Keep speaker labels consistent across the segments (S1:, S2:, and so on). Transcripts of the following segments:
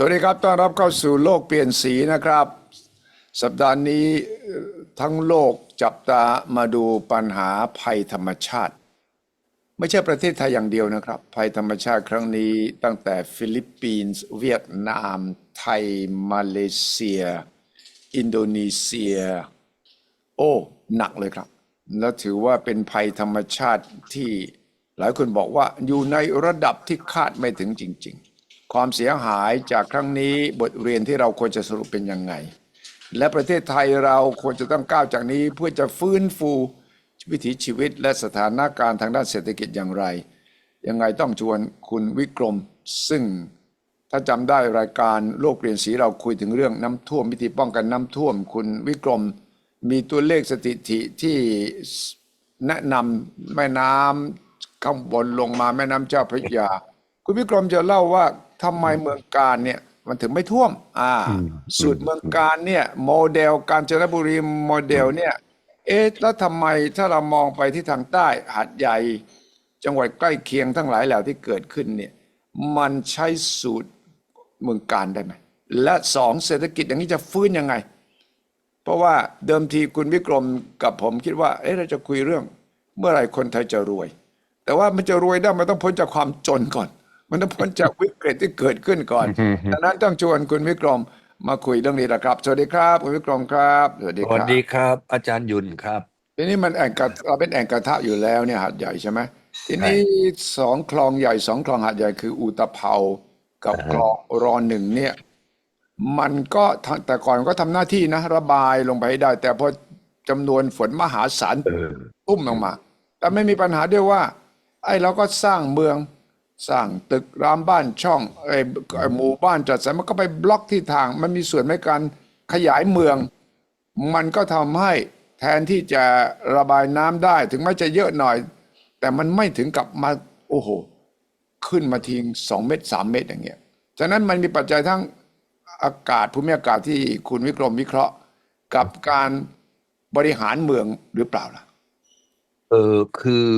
S1: สวัสดีครับ ต้อนรับเข้าสู่โลกเปลี่ยนสีนะครับ สัปดาห์นี้ทั้งโลกจับตามาดูปัญหาภัยธรรมชาติ ไม่ใช่ประเทศไทยอย่างเดียวนะครับ ภัยธรรมชาติครั้งนี้ตั้งแต่ฟิลิปปินส์เวียดนาม ไทย มาเลเซีย อินโดนีเซีย โอ้หนักเลยครับ แล้วถือว่าเป็นภัยธรรมชาติที่หลายคนบอกว่าอยู่ในระดับที่คาดไม่ถึงจริง ความเสียหายจากครั้งนี้บทเรียนที่เราควรจะสรุปเป็นยังไง และประเทศไทยเราควรจะต้องก้าวจากนี้เพื่อจะฟื้นฟูวิถีชีวิตและสถานการณ์ทางด้านเศรษฐกิจอย่างไร ยังไงต้องชวนคุณวิกรม ซึ่งถ้าจำได้รายการโลกเปลี่ยนสีเราคุยถึงเรื่องน้ำท่วมวิธีป้องกันน้ำท่วม คุณวิกรม มีตัวเลขสถิติที่แนะนำแม่น้ำข้างบนลงมาแม่น้ำเจ้าพระยา คุณวิกรมจะเล่าว่า ทำไมเมืองการเนี่ยมันถึงไม่ท่วม อ่า สูตรเมืองการเนี่ย โมเดลกาญจนบุรีโมเดลเนี่ย เอ๊ะแล้วทำไมถ้าเรามองไปที่ทางใต้หาดใหญ่ จังหวัดใกล้เคียงทั้งหลายแหล่ที่เกิดขึ้นเนี่ย มันใช้สูตรเมืองการได้ไหมและสองเศรษฐกิจอย่างนี้จะฟื้นยังไง เพราะว่าเดิมทีคุณวิกรมกับผมคิดว่า เอ๊ะเราจะคุยเรื่อง เมื่อไหร่คนไทยจะรวย แต่ว่ามันจะรวยได้มันต้องพ้นจากความจนก่อน มันต้องพ้นจากวิกฤตที่เกิดขึ้นก่อนดังนั้นต้องชวนคุณวิกรมมาคุยเรื่องนี้นะครับ สวัสดีครับคุณวิกรมครับสวัสดี
S2: ส
S1: ค
S2: วัส
S1: รับ
S2: ดีครับ อาจารย์ยุนครับ
S1: ทีนี้มันแอ่งกระเราเป็นแอ่งกระทะอยู่แล้วเนี่ยหาดใหญ่ใช่ไหมทีนี้สองคลองใหญ่สองคลองหาดใหญ่คืออุตภเปากับคลองรอหนึ่งเนี่ย มันก็ทำแต่ก่อนก็ทำหน้าที่นะ ระบายลงไปให้ได้ แต่พอจำนวนฝนมหาศาล
S2: เออ
S1: ตุ้มลงมา แต่ไม่มีปัญหาด้วยว่า ไอ้เราก็สร้างเมือง สร้างตึกรามบ้านช่องไอ้ไอ้หมู่บ้านจัดสรรมันก็ไปบล็อกที่ทาง มันมีส่วนในการขยายเมือง มันก็ทำให้แทนที่จะระบายน้ำได้ถึงแม้จะเยอะหน่อย แต่มันไม่ถึงกับมาโอ้โห ขึ้นมาทิ้งสองเมตรสามเมตรอย่างเงี้ยฉะนั้นมันมีปัจจัยทั้งอากาศภูมิอากาศที่คุณวิกรมวิเคราะห์ กับการบริหารเมืองหรือเปล่าล่ะ
S2: เออคือ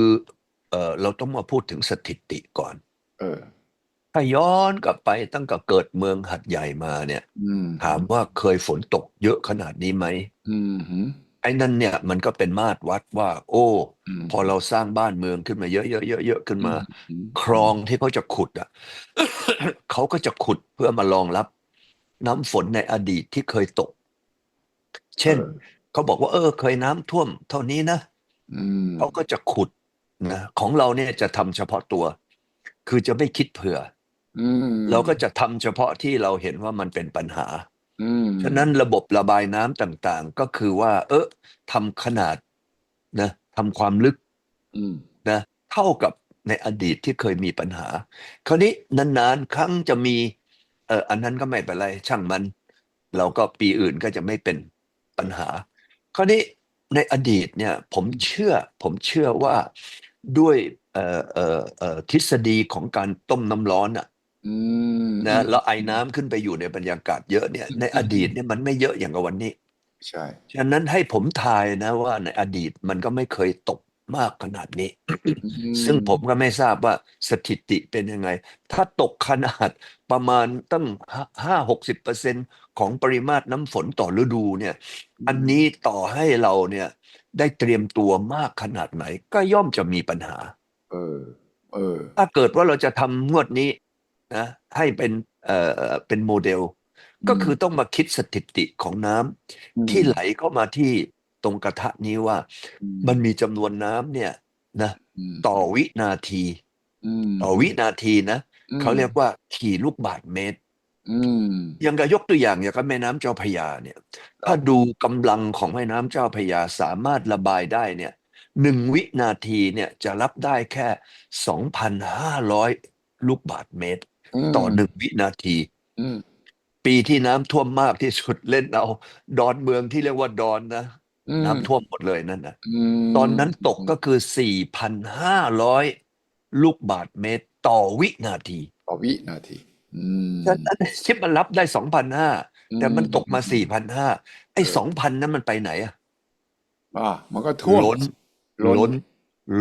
S2: เออเราต้องมาพูดถึงสถิติก่อน
S1: เออ
S2: ถ้าย้อนกลับไปตั้งแต่เกิดเมืองหัดใหญ่มาเนี่ย
S1: อืม
S2: ถามว่าเคยฝนตกเยอะขนาดนี้ไหม
S1: อืมหืม
S2: ไอ้นั่นเนี่ยมันก็เป็นมาตรวัดว่า โอ้
S1: อืม
S2: พอเราสร้างบ้านเมืองขึ้นมาเยอะๆเยอะๆขึ้นมา
S1: อืม
S2: คลองที่เขาจะขุดอะ เขาก็จะขุดเพื่อมารองรับ น้ำฝนในอดีตที่เคยตก เช่น เขาบอกว่าเออ เคยน้ำท่วม เท่านี้นะ
S1: อืม
S2: เขาก็จะขุดนะของเราเนี่ยจะทำเฉพาะตัว คือจะไม่คิดเผื่อ
S1: อืม
S2: เราก็จะทำเฉพาะที่เราเห็นว่ามันเป็นปัญหา
S1: อืม
S2: ฉะนั้นระบบระบายน้ำต่างๆ ก็คือว่า เออทำขนาดนะทำความลึก
S1: อืม
S2: นะ เท่ากับในอดีตที่เคยมีปัญหา คราวนี้นานๆ ครั้งจะมี เอออันนั้นก็ไม่เป็นไร ช่างมัน เราก็ปีอื่นก็จะไม่เป็นปัญหา คราวนี้ในอดีตเนี่ย ผมเชื่อ ผมเชื่อว่าด้วย เอ่อเอ่อเอ่อทฤษฎีของการต้มน้ำร้อนอะ
S1: อืม
S2: นะแล้วไอ้น้ำขึ้นไปอยู่ในบรรยากาศเยอะเนี่ยในอดีตเนี่ยมันไม่เยอะอย่างกับวันนี้
S1: ใช่
S2: ฉะนั้นให้ผมทายนะว่าในอดีตมันก็ไม่เคยตกมากขนาดนี้ ซึ่งผมก็ไม่ทราบว่าสถิติเป็นยังไง ถ้าตกขนาดประมาณตั้งห้าหกสิบเปอร์เซ็นของปริมาตรน้ำฝนต่อฤดูเนี่ย อันนี้ต่อให้เราเนี่ยได้เตรียมตัวมากขนาดไหนก็ย่อมจะมีปัญหา
S1: เออ เออ
S2: ถ้าเกิดว่าเราจะทำงวดนี้นะให้เป็นเอ่อเป็นโมเดล ก็คือต้องมาคิดสถิติของน้ำที่ไหลเข้ามาที่ตรงกระทะนี้ว่า มันมีจำนวนน้ำเนี่ยนะ
S1: ม
S2: ต่อวินาที
S1: ม
S2: ต่อวินาทีนะ
S1: อืม
S2: เขาเรียกว่าขี่ลูกบาศก์เมตร
S1: อืม
S2: อย่างกับยกตัวอย่างอย่างกับแม่น้ำเจ้าพระยาเนี่ย ถ้าดูกำลังของแม่น้ำเจ้าพระยาสามารถระบายได้เนี่ย หนึ่งวินาทีเนี่ยจะรับได้แค่สองพันห้าร้อยลูกบาศก์เมตร ต่อหนึ่งวินาที
S1: อืม
S2: ปีที่น้ำท่วมมากที่สุดเล่นเอาดอนเมืองที่เรียกว่าดอนนะ
S1: อืม
S2: น้ำท่วมหมดเลยนั่นนะ
S1: ม
S2: ตอนนั้นตกก็คือ 4,500 ลูกบาศก์เมตร ต่อวินาที
S1: ต่อวินาทีอืม
S2: ฉะนั้นชิปมันรับได้ 2,500 แต่มันตกมา 4,500 ไอ้ 2,000 นั้นมันไปไหนอะ
S1: อ่ามันก็ท่วม
S2: ล้น
S1: ล้
S2: ล้
S1: น
S2: น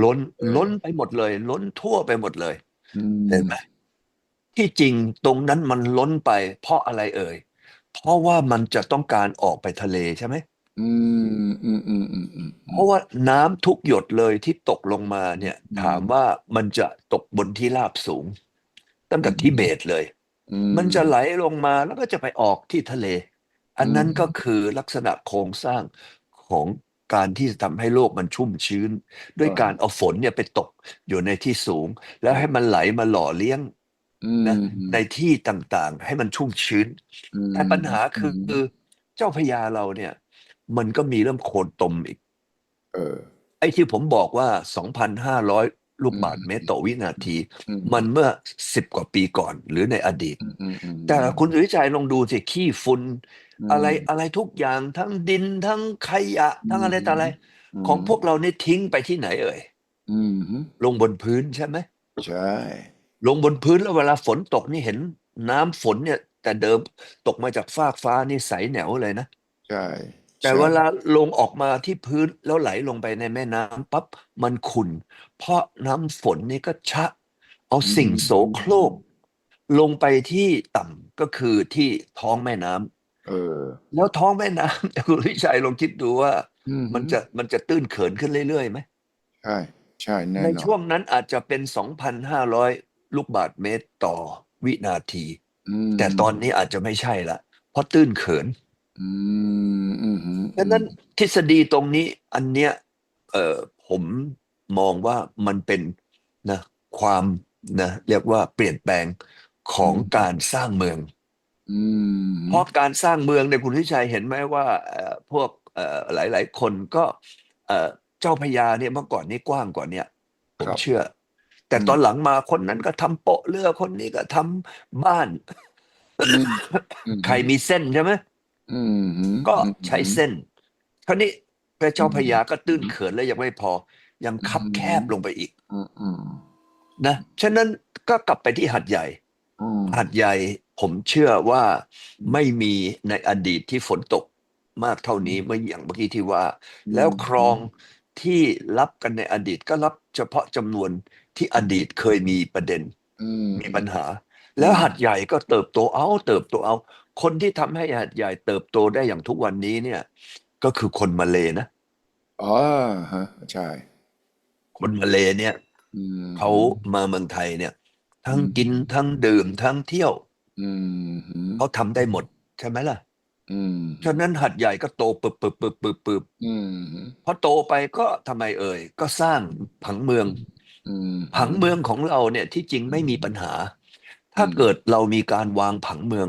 S2: ล้น
S1: เออ
S2: ล้นไปหมดเลย ล้นทั่วไปหมดเลย
S1: อืม
S2: เห็นไหมทที่จริงตรงนั้นมันล้นไป เพราะอะไรเอ่ย เพราะว่ามันจะต้องการออกไปทะเลใช่ไหม
S1: อืมอืมอืมอืมอืม
S2: เพราะว่าน้ำทุกหยดเลยที่ตกลงมาเนี่ย
S1: อืม
S2: ถามว่ามันจะตกบนที่ราบสูง ตั้งแต่
S1: อืม
S2: ทิเบตเลย
S1: อื
S2: มันจะไหลลงมาแล้วก็จะไปออกที่ทะเล อันนั้น
S1: อืม
S2: ก็คือลักษณะโครงสร้างของ การที่จะทำให้โลกมันชุ่มชื้น ด้วยการเอาฝนเนี่ยไปตกอยู่ในที่สูง แล้วให้มันไหลมาหล่อเลี้ยง
S1: อืม
S2: นะในที่ต่างๆ ให้มันชุ่มชื้น
S1: อืม
S2: แต่ปัญหาคืออเจ้าพระยาเราเนี่ย มันก็มีเรื่องโคลนตมอีก
S1: เออ
S2: ไอ้ที่ผมบอกว่า 2,500 ลูก
S1: อืม
S2: บาทเมตรต่อวินาที
S1: อืม
S2: มันเมื่อ10กว่าปีก่อนหรือในอดีต
S1: อืมอืมอืม
S2: แต่คุณสุวิชัยลองดูสิขี้ฝุ่น
S1: ม
S2: อะไรอะไรทุกอย่างทั้งดินทั้งขยะทั้งอะไร
S1: อืม
S2: ต่ออะไร
S1: ม
S2: ของพวกเราเนี่ยทิ้งไปที่ไหนเอ่ย
S1: อืม
S2: ลงบนพื้นใช่ไหม
S1: ใช่
S2: ลงบนพื้นแล้วเวลาฝนตกนี่เห็นน้ำฝนเนี่ย แต่เดิมตกมาจากฟากฟ้านี่ใสแหนวเลยนะ
S1: ใช่
S2: แต่
S1: ใช่
S2: เวลาลงออกมาที่พื้นแล้วไหลลงไปในแม่น้ำปั๊บมันขุ่นเพราะน้ำฝนนี่ก็ชะ เอาสิ่งโสโครก ลงไปที่ต่ำก็คือที่ท้องแม่น้ำ
S1: เออ
S2: แล้วท้องแม่น้ำ คุณวิชัยลองคิดดูว่า
S1: อื
S2: มันจะมันจะตื้นเขินขึ้นเรื่อยๆไหม
S1: ใช่ ใช่แน่
S2: ใน
S1: นอน
S2: ช่วงนั้นอาจจะเป็น 2,500 ลูกบาทเมตรต่อวินาที
S1: อืม
S2: แต่ตอนนี้อาจจะไม่ใช่ละ เพราะตื้นเขิน
S1: อืมอืมอืม
S2: ดังนั้นทฤษฎีตรงนี้อันเนี้ยเอ่อผมมองว่ามันเป็นนะความนะเรียกว่าเปลี่ยนแปลงของการสร้างเมือง
S1: อืม
S2: เพราะการสร้างเมืองเนี่ยคุณทิชัยเห็นไหมว่าเอ่อพวกเอ่อหลาย ๆ คนก็เอ่อเจ้าพระยาเนี่ยเมื่อก่อนนี้กว้างกว่าเนี่ยผมเชื่อ แต่ตอนหลังมาคนนั้นก็ทำโปะเรือคนนี้ก็ทำบ้าน
S1: อืมอืม
S2: ใครมีเส้นใช่ไหม
S1: อืมอืม
S2: ก็ใช้เส้นคราวนี้พระเจ้าพระยาก็ตื้น
S1: อืม
S2: เขินแล้วยังไม่พอ ยังคับ
S1: อืม
S2: แคบลงไปอีก
S1: อืมอืม
S2: นะฉะนั้นก็กลับไปที่หัดใหญ่
S1: อืม
S2: หัดใหญ่ ผมเชื่อว่าไม่มีในอดีตที่ฝนตกมากเท่านี้เมื่ออย่างเมื่อกี้ที่ว่า แล้วครองที่รับกันในอดีตก็รับเฉพาะจำนวนที่อดีตเคยมีประเด็น
S1: อืม
S2: มีปัญหา แล้วหัดใหญ่ก็เติบโตเอาเติบโตเอา คนที่ทำให้หัดใหญ่เติบโตได้อย่างทุกวันนี้เนี่ย ก็คือคนมาเลนะ
S1: อ๋อฮะใช่
S2: คนมาเลเนี่ย
S1: อืม
S2: เขามาเมืองไทยเนี่ย ทั้ง
S1: อืม
S2: กินทั้งดื่มทั้งเที่ยว
S1: อืมอืม
S2: เขาทำได้หมด ใช่ไหมล่ะ
S1: อืม
S2: ฉะนั้นหัดใหญ่ก็โตปึบปึบปึบปึบปึบ
S1: อืม
S2: พอโตไปก็ทำไมเอ่ย ก็สร้างผังเมือง
S1: อืม
S2: ผังเมืองของเราเนี่ยที่จริงไม่มีปัญหา ถ้า
S1: อืม
S2: เกิดเรามีการวางผังเมือง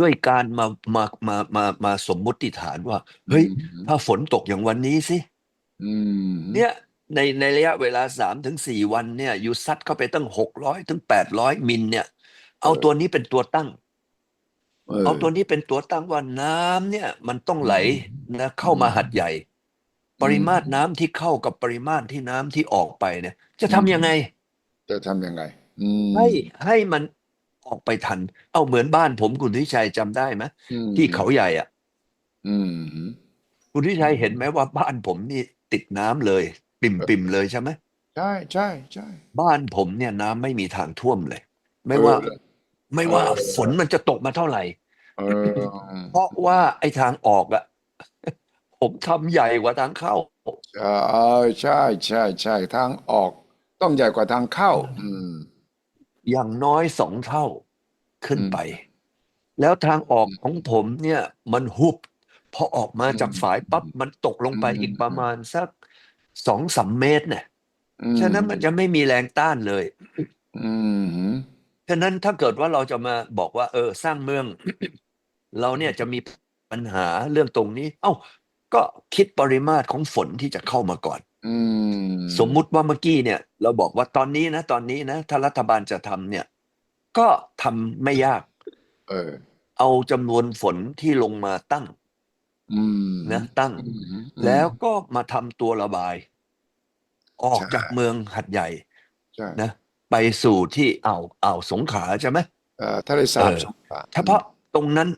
S2: ด้วยการมามามามามาสมมุติฐานว่า เฮ้ย ถ้าฝนตกอย่างวันนี้สิ
S1: อืม
S2: เนี่ยในในระยะเวลาสามถึงสี่วันเนี่ยยูซัดเข้าไปตั้งหกร้อยถึงแปดร้อยมิลเนี่ย เอาตัวนี้เป็นตัวตั้ง
S1: เออ
S2: เอาตัวนี้เป็นตัวตั้งว่าน้ำเนี่ย มันต้องไหลนะเข้ามาหัดใหญ่ ปริมาตรน้ำที่เข้ากับปริมาตรที่น้ำที่ออกไปเนี่ย จะทำยังไง
S1: จะทำยังไงอืม
S2: ให้ให้มันออกไปทัน เอาเหมือนบ้านผมคุณทิชัยจำได้ไหม
S1: อืม
S2: ที่เขาใหญ่อะ
S1: อืม
S2: คุณทิชัยเห็นไหมว่าบ้านผมนี่ติดน้ำเลย ปิ่มปิ่มๆเลยใช่ไหม
S1: ใช่ใช่ใช่
S2: บ้านผมเนี่ยน้ำไม่มีทางท่วมเลย ไม่ว่า
S1: เออ
S2: ไม่ว่า
S1: เออ
S2: ฝนมันจะตกมาเท่าไหร่
S1: เออ
S2: เพราะว่าไอ้ทางออกอะผมทำใหญ่กว่าทางเข้า
S1: ใช่ใช่ใช่ใช่ทางออก ต้องใหญ่กว่าทางเข้า อืม
S2: อย่างน้อยสองเท่าขึ้น
S1: อืม
S2: ไป แล้วทางออกของผมเนี่ย มันหุบพอออกมาจาก
S1: อืม
S2: ฝายปั๊บมันตกลงไป
S1: อืม
S2: อีกประมาณสักสองสามเมตรเนี่ย
S1: อืม
S2: ฉะนั้นมันจะไม่มีแรงต้านเลย
S1: อืม
S2: ฉะนั้นถ้าเกิดว่าเราจะมาบอกว่า เออ สร้างเมือง เราเนี่ยจะมีปัญหาเรื่องตรงนี้ เอ้า ก็คิดปริมาตรของฝนที่จะเข้ามาก่อน
S1: อืม
S2: สมมุติว่าเมื่อกี้เนี่ย เราบอกว่าตอนนี้นะตอนนี้นะถ้ารัฐบาลจะทำเนี่ย ก็ทำไม่ยาก
S1: เออ
S2: เอาจำนวนฝนที่ลงมาตั้ง
S1: อืม
S2: นะตั้ง
S1: อืม
S2: แล้วก็มาทำตัวระบาย ออก
S1: ใช่
S2: จากเมืองหัดใหญ่
S1: ใช่
S2: นะ ไปสู่ที่อ่าวอ่าวสงขลาใช่ไหม
S1: เอ่อทะเลสาบ
S2: เออ
S1: สงขลา
S2: เฉพาะตรงนั้น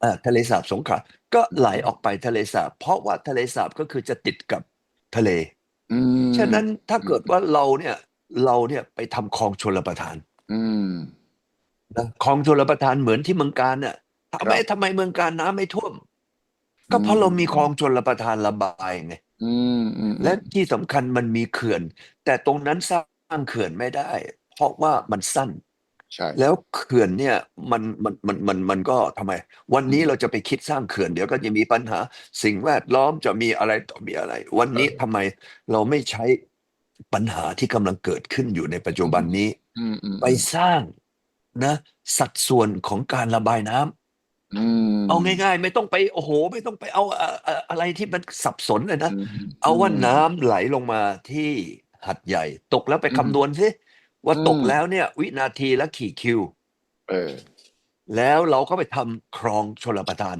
S2: เอ่อทะเลสาบสงขลาก็ไหลออกไปทะเลสาบ เพราะว่าทะเลสาบก็คือจะติดกับทะเล
S1: อืม
S2: ฉะนั้นถ้าเกิดว่าเราเนี่ยเราเนี่ยไปทำคลองชลประทาน
S1: อืม
S2: นะคลองชลประทานเหมือนที่เมืองการน่ะทำไม
S1: ครับ
S2: ทำไมเมืองการน้ำไม่ท่วม ก็เพราะ
S1: อืม
S2: เรามีคลองชลประทานระบายไง
S1: อืมอืม
S2: และที่สำคัญมันมีเขื่อน แต่ตรงนั้นสร้างเขื่อนไม่ได้เพ ราะว่ามันสั้น
S1: ใช่
S2: แล้วเขื่อนเนี่ยมันมันมันมันมันก็ทำไม วันนี้
S1: อืม
S2: เราจะไปคิดสร้างเขื่อนเดี๋ยวก็จะมีปัญหา สิ่งแวดล้อมจะมีอะไรต่อมีอะไร วันนี้ทำไมเราไม่ใช้ปัญหาที่กำลังเกิดขึ้นอยู่ในปัจจุบันนี้
S1: อืมอืม
S2: ไปสร้างนะ สัดส่วนของการระบายน้ำ
S1: อืม
S2: เอาง่ายๆ ไม่ต้องไปโอ้โห ไม่ต้องไปเอาอะอะอะไรที่มันสับสนเลยนะ
S1: อืม
S2: เอาว่า
S1: อืม
S2: น้ำไหลลงมาที่หัดใหญ่ ตกแล้วไป
S1: อืม
S2: คำนวณสิ ว่า
S1: อืม
S2: ตกแล้วเนี่ย วินาทีละกี่คิว
S1: เออ
S2: แล้วเราก็ไปทำคลองชลประทาน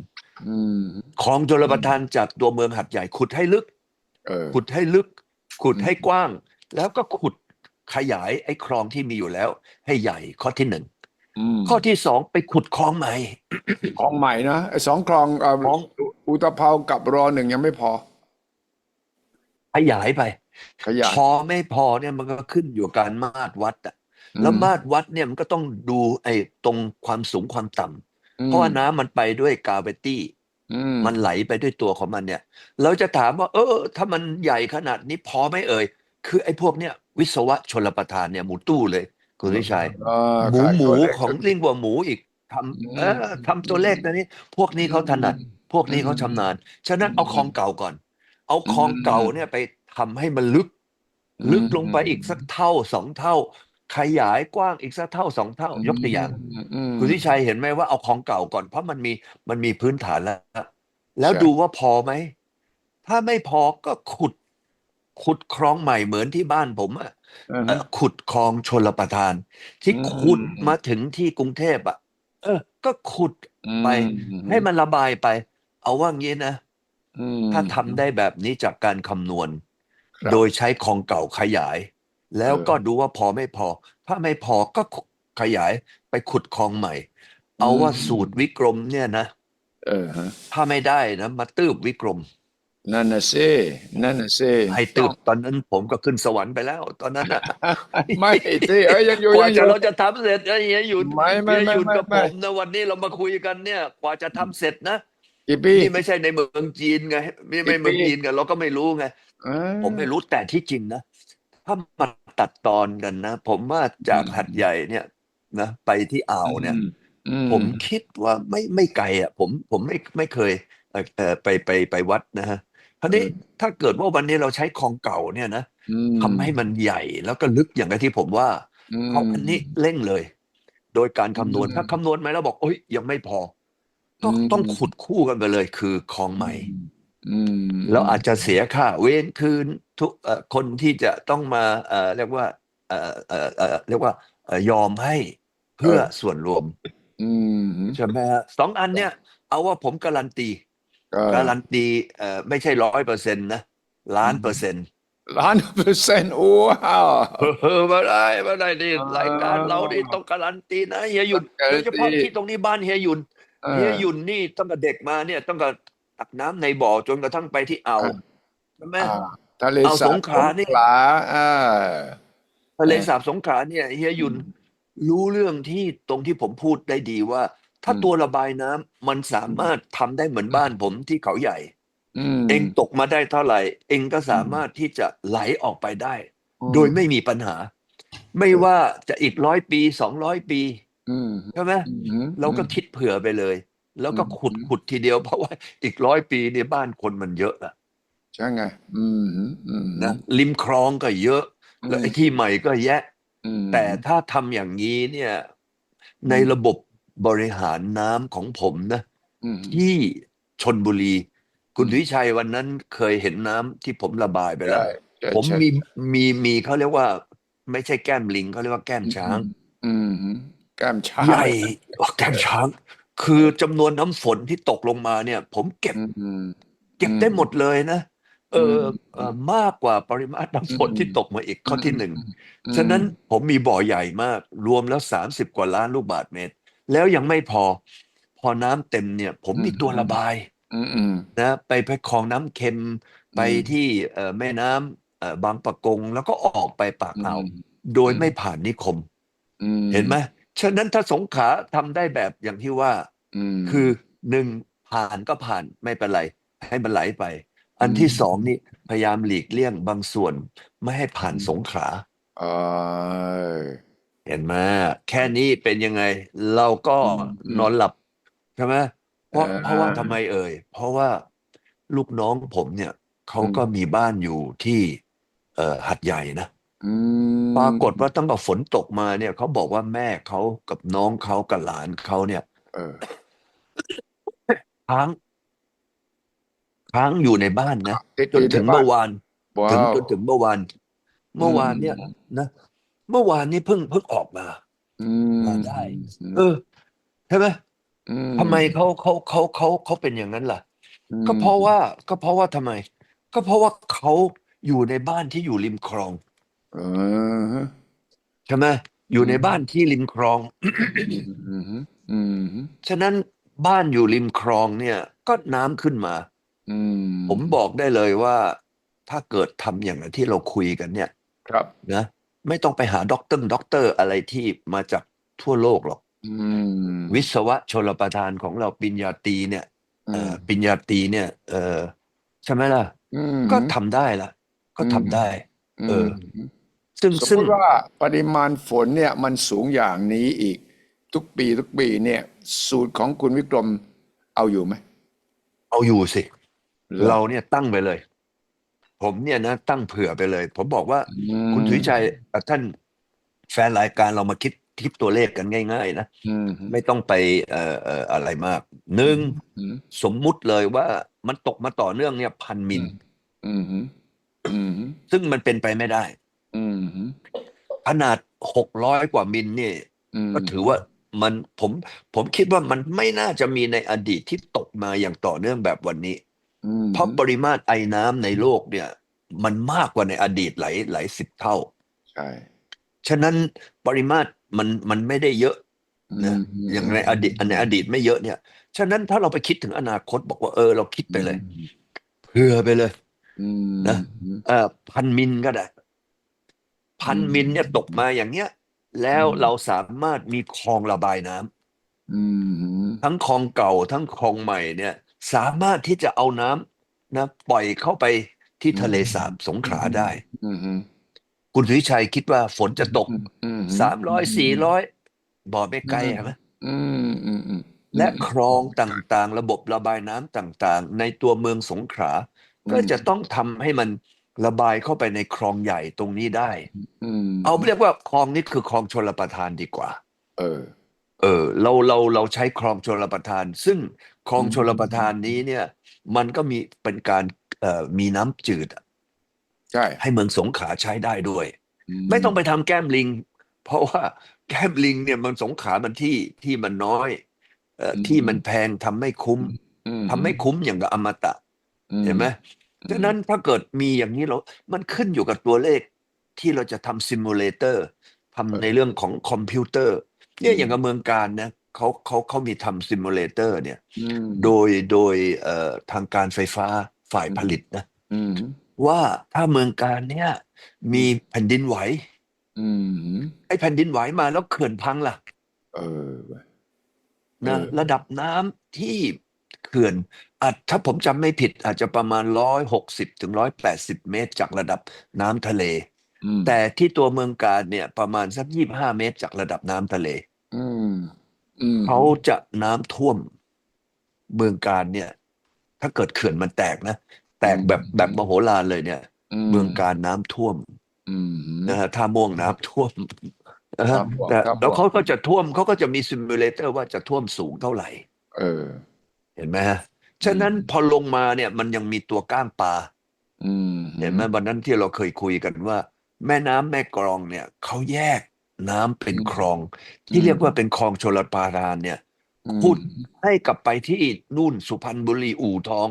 S1: อืม
S2: คลองชลประทานจากตัวเมืองหัดใหญ่ขุดให้ลึก
S1: เออ
S2: ขุดให้ลึก ขุด
S1: อืม
S2: ให้กว้าง แล้วก็ขุดขยายไอ้คลองที่มีอยู่แล้ว ให้ใหญ่ข้อที่หนึ่ง
S1: อืม
S2: ข้อที่สองไปขุดคลองใหม่
S1: คลองใหม่นะไอ้สองคลองเอ่อ
S2: คลอง
S1: อุตภเปากับรอหนึ่งยังไม่พอ
S2: ขยายไป
S1: ขยาย
S2: พอไม่พอเนี่ยมันก็ขึ้นอยู่กับการมาตรวัดอะแล้ว
S1: อืม
S2: มาตรวัดเนี่ยมันก็ต้องดูไอ้ตรงความสูงความต่ำ
S1: อืม
S2: เพราะว่าน้ำมันไปด้วยกาเวตี้
S1: อืม
S2: มันไหลไปด้วยตัวของมันเนี่ย เราจะถามว่า เออ ถ้ามันใหญ่ขนาดนี้พอไหมเอ่ย คือไอ้พวกเนี้ยวิศวะชลประทานเนี่ยหมูตู้เลย คุณวิชัย
S1: อ่า
S2: หมู
S1: ขาย
S2: หมู
S1: ตัวเลข
S2: ของยิ่งกว่าหมูอีกท
S1: อืมำ
S2: เออทำตัวเลขตัวนี้ พวกนี้เขาถนัด พวกนี้เขาชำนาญ ฉะนั้นเอาคลองเก่าก่อน เอาคลองเก่าเนี่ยไป ทำให้มันลึก ลึกลงไปอีกสักเท่าสองเท่า ขยายกว้างอีกสักเท่าสองเท่า ยกตัวอย่าง
S1: อืม
S2: คุณทิชัยเห็นไหมว่าเอาของเก่าก่อนเพราะมันมีมันมีพื้นฐานแล้ว แล้ว
S1: ใช่
S2: ดูว่าพอไหม ถ้าไม่พอก็ขุด ขุดคลองใหม่เหมือนที่บ้านผมอะ
S1: อืม
S2: เอ่อขุดคลองชลประทาน ที่
S1: อืม
S2: ขุดมาถึงที่กรุงเทพอะเออ ก็ขุดไป ให้มันระบายไป เอาว่างี้นะ
S1: อืม
S2: ถ้าทำได้แบบนี้จากการคำนวณ
S1: ครับ
S2: โดยใช้คลองเก่าขยาย แล้ว
S1: เออ
S2: ก็ดูว่าพอไม่พอ ถ้าไม่พอก็ขยายไปขุดคลองใหม่ เอาว่า
S1: อืม
S2: สูตรวิกรมเนี่ยนะ
S1: เออฮะ
S2: ถ้าไม่ได้นะมาตืบวิกรม
S1: นั่นน่ะสินั่นน่ะสิ
S2: ให้ตืบตอนนั้นผมก็ขึ้นสวรรค์ไปแล้ว ตอนนั้นนะ
S1: ไม่สิเอ้ยยังอยู่
S2: กว่า
S1: ยังอ
S2: จะ
S1: ยู่
S2: เราจะทำเสร็จไอ้เฮียหยุด
S1: ไม่ไม่
S2: เฮียหยุด
S1: ไม่
S2: กับ
S1: ไม่
S2: ผมนะวันนี้เรามาคุยกันเนี่ย กว่าจะทำเสร็จนะ
S1: กี่ปี
S2: นี่ไม่ใช่ในเมืองจีนไงไม่ไม่
S1: กี่ปี
S2: เมืองจีนไงเราก็ไม่รู้ไง
S1: เออ
S2: ผมไม่รู้แต่ที่จริงนะ ถ้ามันตัดตอนกันนะ ผมว่าจาก
S1: อืม
S2: หัดใหญ่เนี่ยนะไปที่อ่าวเนี่ย
S1: อืม
S2: ผมคิดว่าไม่ไม่ไกลอะ ผมผมไม่ไม่เคยเอ่อเอ่อไปไปไปวัดนะฮะคราวนี้ถ้าเกิดว่าวันนี้เราใช้คลองเก่าเนี่ยนะ
S1: อืม
S2: ทำให้มันใหญ่แล้วก็ลึกอย่างที่ผมว่า
S1: อืม
S2: เอาอันนี้เร่งเลย โดยการคำนวณ
S1: อืม
S2: ถ้าคำนวณไหมแล้วบอกโอ้ยยังไม่พอ ก็
S1: อืม
S2: ต้องขุดคู่กันไปเลยคือคลองใหม่
S1: อืม
S2: แล้วอาจจะเสียค่าเวรคืนทุกเอ่อคนที่จะต้องมาเอ่อเรียกว่าเอ่อเอ่อเอ่อเรียกว่าเอ่อยอมให้เพื่อส่วนรวม
S1: อืม
S2: ใช่ไหมฮะสองอันเนี่ย เอาว่าผมการันตี
S1: ก็
S2: การันตีเอ่อไม่ใช่ร้อยเปอร์เซ็นต์นะล้านเปอร์เซ็นต์
S1: ล้านเปอร์เซ็นต์โอ้ว้าว
S2: เออมาได้มาได้นี่
S1: อ่าร
S2: รายการเรานี่ต้องการันตีนะเฮียหยุน
S1: การันตี
S2: โดยเฉพาะที่ตรงนี้บ้านเฮียหยุน
S1: เออ
S2: เฮียหยุนนี่ตั้งแต่เด็กมาเนี่ยตั้งแต่ตักน้ำในบ่อจนกระทั่งไปที่อ่าว
S1: อ่า
S2: ใช่ไหม
S1: อ่าทะเล
S2: เอา
S1: สาบ
S2: สงขลานี่
S1: สงขลาอ่า
S2: ทะเลสาบสงขลาเนี่ยเฮียหยุนรู้เรื่องที่ตรงที่ผมพูดได้ดีว่า ถ้า
S1: อืม
S2: ตัวระบายน้ำมันสามารถทำได้เหมือนบ้านผมที่เขาใหญ่
S1: อืม
S2: เองตกมาได้เท่าไหร่ เองก็สามารถที่จะไหลออกไปได้ โดยไม่มีปัญหา ไม่ว่าจะอีกร้อยปีสองร้อยปี
S1: อืม
S2: ใช่ไหม
S1: อืม
S2: เราก็คิดเผื่อไปเลย แล้วก็
S1: อืม
S2: ขุดขุดทีเดียวเพราะว่าอีกร้อยปีในยบ้านคนมันเยอะอะ
S1: ใช่ไง อืมอืม
S2: นะริมคลองก็เยอะ แล้วไอ้ที่ใหม่ก็แยะ
S1: อืม
S2: แต่ถ้าทำอย่างนี้เนี่ย ในระบบบริหารน้ำของผมนะ
S1: อืม
S2: ที่ชนบุรี คุณ
S1: อืม
S2: วิชัยวันนั้นเคยเห็นน้ำที่ผมระบายไปแล้ว
S1: ใช่ใช่
S2: ผม
S1: ใช่
S2: มีมีมีเขาเรียกว่า ไม่ใช่แก้มลิงเขาเรียกว่าแก้มช้าง
S1: อืมอืม แก้มช้าง
S2: ใหญ่กว่าแก้มช้าง คือจำนวนน้ำฝนที่ตกลงมาเนี่ย ผมเก็บ
S1: อืม
S2: เก็บได้หมดเลยนะเออ
S1: อืม
S2: เอ่อมากกว่าปริมาณน้ำฝน
S1: อืม
S2: ที่ตกมาอีกข้อที่หนึ่ง
S1: อืม
S2: ฉะนั้นผมมีบ่อใหญ่มาก รวมแล้วสามสิบกว่าล้านลูกบาศก์เมตร แล้วยังไม่พอ พอน้ำเต็มเนี่ย ผมมีตัวระบาย
S1: อืมอืม
S2: นะไปไปคลองน้ำเค็มไป
S1: อืม
S2: ที่เอ่อแม่น้ำเอ่อบางปะกง แล้วก็ออกไปปากอ่าว
S1: อืม
S2: โดย
S1: อืม
S2: ไม่ผ่านนิคม
S1: อืม
S2: เห็นไหม ฉะนั้นถ้าสงขลาทำได้แบบอย่างที่ว่า
S1: อืม
S2: คือหนึ่งผ่านก็ผ่านไม่เป็นไร ให้มันไหลไป อันที่
S1: อืม
S2: สองนี่พยายามหลีกเลี่ยงบางส่วน ไม่ให้ผ่านสงขลา
S1: เออ
S2: เห็นไหมแค่นี้เป็นยังไง เราก็
S1: อืมอืม
S2: นอนหลับใช่ไหมเพราะ
S1: เออ
S2: เพราะว่าทำไมเอ่ย เพราะว่าลูกน้องผมเนี่ยเขา
S1: อืม
S2: ก็มีบ้านอยู่ที่เอ่อหัดใหญ่นะ
S1: อืม
S2: ปรากฏว่าตั้งแต่ฝนตกมาเนี่ยเขาบอกว่าแม่เขากับน้องเขากับหลานเขาเนี่ย
S1: เออ
S2: ค้างค้างอยู่ในบ้านนะ
S1: ติด
S2: จนถึงเมื่อวาน
S1: ว้า
S2: ถึง
S1: ว
S2: จนถึงเมื่อวาน เมื่อวานเนี่ย
S1: อืม
S2: นะเมื่อวานนี้เพิ่งเพิ่งออกมา
S1: อืม
S2: มาได้ เออใช่ไหม
S1: อื
S2: ทำไมเขาเขาเขาเขาเขาเป็นอย่างนั้นล่ะก็เพราะว่าก็เพราะว่าทำไม ก็เพราะว่าเขาอยู่ในบ้านที่อยู่ริมคลอง
S1: เออฮะ
S2: ใช่ไหมอยู่ใน
S1: อืม
S2: บ้านที่ริมคลอง
S1: อืมฮึอืมฮึ
S2: ฉะนั้นบ้านอยู่ริมคลองเนี่ย ก็น้ำขึ้นมา
S1: อืม
S2: ผมบอกได้เลยว่า ถ้าเกิดทำอย่างที่เราคุยกันเนี่ย
S1: ครับ
S2: นะไม่ต้องไปหาด็อกเตอร์ด็อกเตอร์อะไรที่มาจากทั่วโลกหรอก
S1: อืม
S2: วิศวะชลประทานของเราปริญญาตรีเนี่ย
S1: อื
S2: เอ่
S1: ม
S2: อปริญญาตรีเนี่ยเออใช่ไหมล่ะ
S1: อืม
S2: ก็ทำได้ละก็ทำได้ เออ
S1: ม
S2: ซึ่ง
S1: สม
S2: ซึ่ง
S1: มติว่าปริมาณฝนเนี่ยมันสูงอย่างนี้อีก ทุกปีทุกปีเนี่ยสูตรของคุณวิกรมเอาอยู่ไหม
S2: เอาอยู่สิ
S1: หอ
S2: เราเนี่ยตั้งไปเลย ผมเนี่ยนะ ตั้งเผื่อไปเลย ผมบอกว่า
S1: อืม
S2: คุณถุยชัยเอ่อท่านแฟนรายการเรามาคิดคิดตัวเลขกันง่าย ๆ นะ
S1: อืม
S2: ไม่ต้องไปเอ่อเอ่ออะไรมากหนึ่ง
S1: อืม
S2: สมมุติเลยว่ามันตกมาต่อเนื่องเนี่ยพันมิล
S1: อืมฮึอืมฮึ
S2: ซึ่งมันเป็นไปไม่ได้
S1: อืมฮึ
S2: ขนาดหกร้อยกว่ามิลเนี่ย
S1: อืม
S2: ก็ถือว่ามันผมผมคิดว่ามันไม่น่าจะมีในอดีตที่ตกมาอย่างต่อเนื่องแบบวันนี้
S1: อืม
S2: เพราะปริมาตรไอน้ำในโลกเนี่ย มันมากกว่าในอดีตหลายหลายสิบเท่า
S1: ใช่
S2: ฉะนั้นปริมาตรมันมันไม่ได้เยอะนะ
S1: ม
S2: อย่างในอดีตในอดีตไม่เยอะเนี่ย ฉะนั้นถ้าเราไปคิดถึงอนาคตบอกว่าเออเราคิดไปเลยเผื่อไปเลย
S1: อืม
S2: นะเออพันมิลก็ได้ พัน
S1: อืม
S2: มิลเนี่ยตกมาอย่างเงี้ย แล้ว
S1: อืม
S2: เราสามารถมีคลองระบายน้ำ
S1: อืมฮึ
S2: ทั้งคลองเก่าทั้งคลองใหม่เนี่ย สามารถที่จะเอาน้ำนะปล่อยเข้าไปที่ทะเลสาบสงขลาได้
S1: อืมฮึ
S2: คุณสุวิชัยคิดว่าฝนจะตก
S1: อืมฮึ
S2: สามร้อยสี่ร้อยบ่อไม่ไกล
S1: อืม
S2: ใช่ไหม
S1: อืมอืมอืม
S2: และคลองต่างๆ ระบบระบายน้ำต่าง ๆ ในตัวเมืองสงขลาก็จะต้องทำให้มัน ระบายเข้าไปในคลองใหญ่ตรงนี้ได้
S1: อืม
S2: เอาเรียกว่าคลองนี้คือคลองชลประทานดีกว่า
S1: เออ
S2: เออ เราเราเราใช้คลองชลประทาน ซึ่งคลอง
S1: อืม
S2: ชลประทานนี้เนี่ย มันก็มีเป็นการเอ่อมีน้ำจืด
S1: ใช่
S2: ให้เมืองสงขลาใช้ได้ด้วย ไม่ต้องไปทำแก้มลิง เพราะว่าแก้มลิงเนี่ยมันสงขลามันที่ที่มันน้อยเอ่อที่มันแพงทำไม่คุ้ม
S1: อื
S2: ทำไม่คุ้มอย่างกับอมตะเห็นไหม ฉะนั้นถ้าเกิดมีอย่างนี้เรา มันขึ้นอยู่กับตัวเลขที่เราจะทำซิมูเลเตอร์ทำในเรื่องของคอมพิวเตอร์ เนี่ยอย่างกับเมืองการนะเขาเขาเขามีทำซิมูเลเตอร์เนี่ย
S1: อืม
S2: โดยโดยเอ่อทางการไฟฟ้าฝ่าย
S1: อืม
S2: ผลิตนะ
S1: อืม
S2: ว่าถ้าเมืองการเนี่ย มีแผ่นดินไหว
S1: อืม
S2: ไอ้แผ่นดินไหวมาแล้วเขื่อนพังล่ะ
S1: เออเว้ย
S2: นะ
S1: เออ
S2: ระดับน้ำที่เขื่อนอาจถ้าผมจำไม่ผิดอาจจะประมาณร้อยหกสิบถึงร้อยแปดสิบเมตรจากระดับน้ำทะเล
S1: อืม
S2: แต่ที่ตัวเมืองการเนี่ยประมาณสักยี่บห้าเมตรจากระดับน้ำทะเล
S1: อืมอืม
S2: เขาจะน้ำท่วมเมืองการเนี่ย ถ้าเกิดเขื่อนมันแตกนะ แตกแบบแบบมโหฬารเลยเนี่ย เมืองการน้ำท่วม
S1: อืม
S2: นะฮะท่าม่วงน้ำท่วมนะฮะ
S1: ครับผม
S2: แต่
S1: ครับผม
S2: แล้วเขาก็จะท่วมเขาก็จะมีซิมูเลเตอร์ว่าจะท่วมสูงเท่าไหร่
S1: เออ
S2: เห็นไหมฮะฉะนั้นพอลงมาเนี่ยมันยังมีตัวก้างปลา
S1: อืม
S2: เห็นไหมวันนั้นที่เราเคยคุยกันว่า แม่น้ำแม่กลองเนี่ยเขาแยกน้ำเป็นคลอง ที่เรียกว่าเป็นคลองชลประทานเนี่ย
S1: อืม
S2: พูดให้กลับไปที่นู่นสุพรรณบุรีอู่ทอง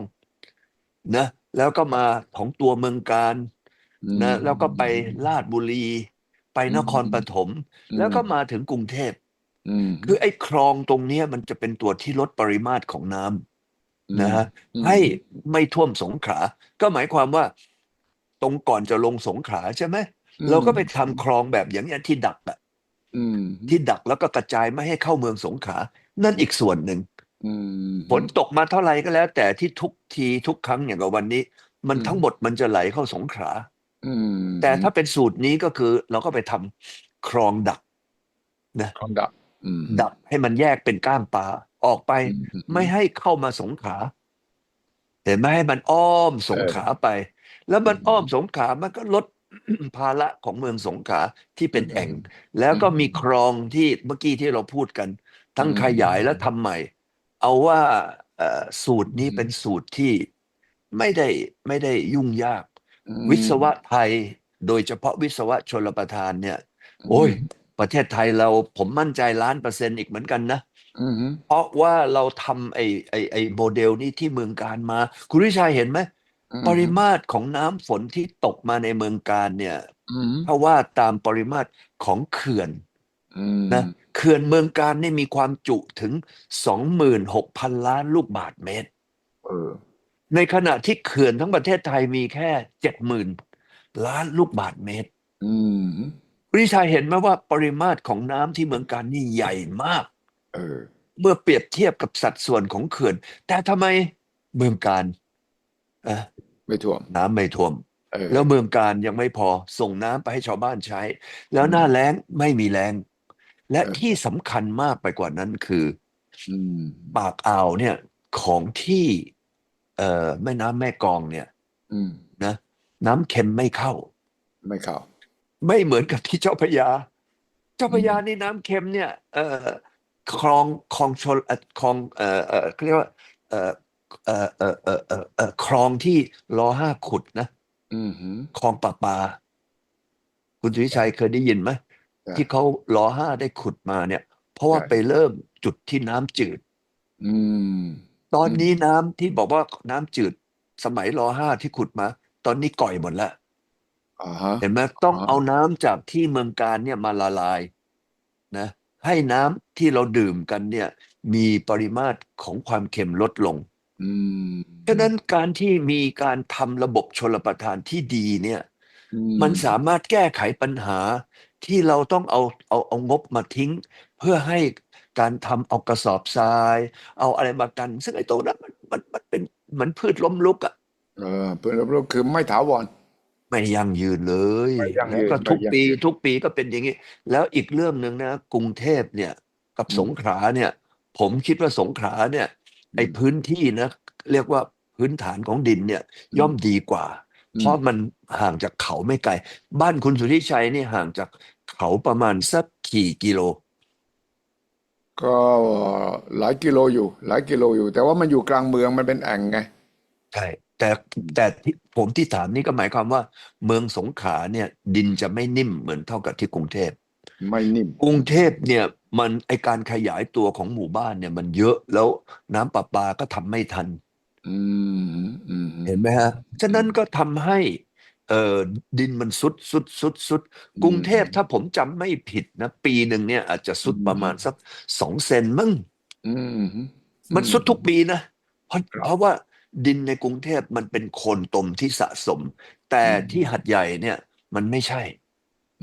S2: นะแล้วก็มาของตัวเมืองการ
S1: อืม
S2: นะแล้วก็ไปลาดบุรี ไปนครปฐม
S1: อืม
S2: แล้วก็มาถึงกรุงเทพ
S1: อืม
S2: คือไอ้คลองตรงเนี้ยมันจะเป็นตัวที่ลดปริมาตรของน้ำนะฮะ
S1: อืม
S2: ให้ไม่ท่วมสงขลาก็หมายความว่า ตรงก่อนจะลงสงขลาใช่ไหม
S1: อืม
S2: เราก็ไปทำคลองแบบอย่างเงี้ยที่ดักอะ
S1: อืม
S2: ที่ดักแล้วก็กระจายไม่ให้เข้าเมืองสงขลานั่นอีกส่วนหนึ่ง
S1: อืม
S2: ฝนตกมาเท่าไหร่ก็แล้ว แต่ที่ทุกทีทุกครั้งอย่างกับวันนี้ มัน
S1: อืม
S2: ทั้งหมดมันจะไหลเข้าสงขลา
S1: อืม
S2: แต่ถ้าเป็นสูตรนี้ก็คือเราก็ไปทำคลองดักนะ
S1: ของดักอืม
S2: ดักให้มันแยกเป็นก้างปลาออกไป
S1: อืม
S2: ไม่ให้เข้ามาสงขลาเห็นไหมให้มันอ้อมสงขลาไป แล้วมัน
S1: อืม
S2: อ้อมสงขลามันก็ลดภาระของเมืองสงขลาที่เป็น
S1: อืม
S2: แอ่ง แล้วก็
S1: อืม
S2: มีคลองที่เมื่อกี้ที่เราพูดกัน ทั้ง
S1: อืม
S2: ขยายและทำใหม่ เอาว่าเอ่อสูตรนี้
S1: อืม
S2: เป็นสูตรที่ไม่ได้ไม่ได้ยุ่งยาก
S1: อืม
S2: วิศวะไทย โดยเฉพาะวิศวะชลประทานเนี่ย โอ้ย ประเทศไทยเราผมมั่นใจล้านเปอร์เซ็นต์อีกเหมือนกันนะ
S1: อืม
S2: เพราะว่าเราทำไอ้ไอ้ไอ้โมเดลนี้ที่เมืองการมา คุณวิชัยเห็นไหม
S1: อืม
S2: ปริมาตรของน้ำฝนที่ตกมาในเมืองการเนี่ย
S1: อืม
S2: ถ้าว่าตามปริมาตรของเขื่อน
S1: อืม
S2: นะเขื่อนเมืองการนี่มีความจุถึง26,000ล้านลูกบาศก์เมตร
S1: เออ
S2: ในขณะที่เขื่อนทั้งประเทศไทยมีแค่70,000ล้านลูกบาศก์เมตร
S1: อืม
S2: คุณวิชัยเห็นไหมว่าปริมาตรของน้ำที่เมืองการนี่ใหญ่มาก
S1: เออ
S2: เมื่อเปรียบเทียบกับสัดส่วนของเขื่อน แต่ทำไมเมืองการเอ่อ
S1: ไม่ท่วม
S2: น้ำไม่ท่วม
S1: เออ
S2: แล้วเมืองการยังไม่พอส่งน้ำไปให้ชาวบ้านใช้ แล้วหน้าแล้งไม่มีแล้ง และที่สำคัญมากไปกว่านั้นคือ
S1: อืม
S2: ปากอ่าวเนี่ยของที่เอ่อแม่น้ำแม่กลองเนี่ย
S1: อืม
S2: นะ น้ำเค็มไม่เข้า
S1: ไม่เข้า
S2: ไม่เหมือนกับที่เจ้าพระยา เจ้าพระยา
S1: อืม
S2: นี่น้ำเค็มเนี่ยเอ่อคลองคลองชนเอ่อคลองเอ่อเอ่อเขาเรียกว่าเอ่อเอ่อเอ่อเอ่อเอ่อเอ่อคลองที่รอห้าขุดนะ
S1: อืมฮึ
S2: คลองประปา คุณสุวิชัยเคยได้ยินไหม
S1: ใช่
S2: ที่เขารอห้าได้ขุดมาเนี่ย เพราะว่า
S1: ใช่
S2: ไปเริ่มจุดที่น้ำจืด
S1: อืม
S2: ตอน
S1: อืม
S2: นี้น้ำที่บอกว่าน้ำจืด สมัยรอห้าที่ขุดมา ตอนนี้ก่อยหมดแล้ว
S1: อ่าฮะ
S2: เห็นไหมต้อง
S1: อ่า
S2: เอาน้ำจากที่เมืองการเนี่ยมาละลายนะ ให้น้ำที่เราดื่มกันเนี่ย มีปริมาตรของความเค็มลดลง
S1: อืม
S2: ฉะนั้นการที่มีการทำระบบชลประทานที่ดีเนี่ย
S1: อื
S2: มันสามารถแก้ไขปัญหาที่เราต้องเอาเอาเอางบมาทิ้ง เพื่อให้การทำเอากระสอบทราย เอาอะไรมากัน ซึ่งไอ้ตรงนั้นมันมันมันเป็นเหมือนพืชล้มลุกอะ
S1: เออเพื่อนรู้คือไม่ถาวร
S2: ไม่ยั่งยืนเลย
S1: ไม่ยั่งยืน
S2: แล้วก็ทุก
S1: ไม่ยั่ง
S2: ปี
S1: ยืน
S2: ทุกปีก็เป็นอย่างนี้ แล้วอีกเรื่องหนึ่งนะ กรุงเทพเนี่ยกับ
S1: อืม
S2: สงขลาเนี่ย ผมคิดว่าสงขลาเนี่ยไอ้พื้นที่นะ เรียกว่าพื้นฐานของดินเนี่ย ย่อมดีกว่า เพราะมันห่างจากเขาไม่ไกล บ้านคุณสุทธิชัยนี่ห่างจากเขาประมาณสักกี่กิโล
S1: ก็หลายกิโลอยู่ หลายกิโลอยู่ แต่ว่ามันอยู่กลางเมืองมันเป็นแอ่งไง
S2: ใช่แต่แต่ที่ ผมที่ถามนี่ก็หมายความว่า เมืองสงขลาเนี่ย ดินจะไม่นิ่มเหมือนเท่ากับที่กรุงเทพ
S1: ไม่นิ่ม
S2: กรุงเทพเนี่ยมันไอการขยายตัวของหมู่บ้านเนี่ย มันเยอะแล้วน้ำประปาก็ทำไม่ทัน
S1: อืมอืม
S2: เห็นไหมฮะ ฉะนั้นก็ทำให้เอ่อดินมันสุดสุดสุดสุดกรุงเทพถ้าผมจำไม่ผิดนะ ปีหนึ่งเนี่ย อาจจะสุดประมาณสักสองเซนมั้ง
S1: อืม
S2: มันสุดทุกปีนะเพราะ
S1: ครับ
S2: เพราะว่า ดินในกรุงเทพมันเป็นโคลนตมที่สะสม แต่
S1: อืม
S2: ที่หัดใหญ่เนี่ย มันไม่ใช่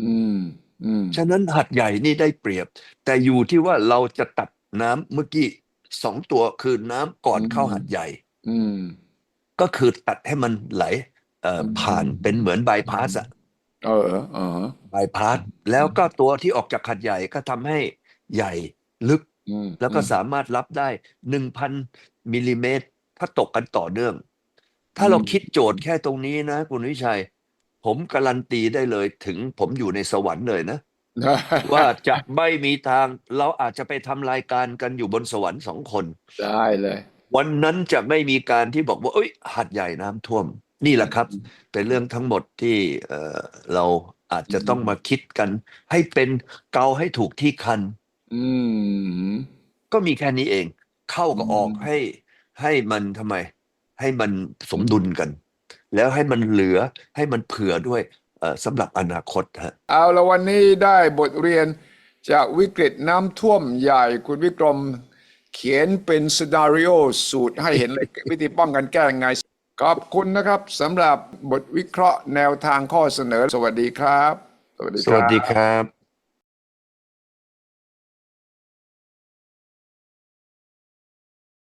S1: อืมอืม
S2: ฉะนั้นหัดใหญ่นี่ได้เปรียบ แต่อยู่ที่ว่าเราจะตัดน้ำเมื่อกี้สองตัวคือน้ำก่อนเข้าหัดใหญ่
S1: อืม
S2: ก็คือตัดให้มันไหลเอ่ออ
S1: ม
S2: ผ่านเป็นเหมือนบายพาสอะ
S1: เออเออ
S2: บายพาสแล้วก็ตัวที่ออกจากหัดใหญ่ก็ทำให้ใหญ่ลึก
S1: อืม
S2: แล้วก็สามารถรับได้หนึ่งพันมิลลิเมตร ถ้าตกกันต่อเนื่อง ถ้าเราคิดโจทย์แค่ตรงนี้นะ คุณวิชัย ผมการันตีได้เลยถึงผมอยู่ในสวรรค์เลยนะ ว่าจะไม่มีทางเราอาจจะไปทำรายการกันอยู่บนสวรรค์สองคน
S1: ได้เลย
S2: วันนั้นจะไม่มีการที่บอกว่าเอ้ยหัดใหญ่น้ำท่วม นี่แหละครับ เป็นเรื่องทั้งหมดที่เอ่อเราอาจจะต้องมาคิดกัน ให้เป็นเกาให้ถูกที่คัน
S1: อืม
S2: ก็มีแค่นี้เอง เข้ากับออก
S1: อืม
S2: ให้ ให้มันทำไม ให้มันสมดุลกัน แล้วให้มันเหลือให้มันเผื่อด้วยเอ่อสำหรับอนาคตฮะ
S1: เอาละวันนี้ได้บทเรียนจากวิกฤตน้ำท่วมใหญ่คุณวิกรมเขียนเป็นส c นาริโอสูตรให้เห็นเลยวิธีป้องกันแก้ยังไง ขอบคุณนะครับสำหรับบทวิเคราะห์แนวทางข้อเสนอ สวัสดีครับ สวัสดี
S2: สวัสดีครับ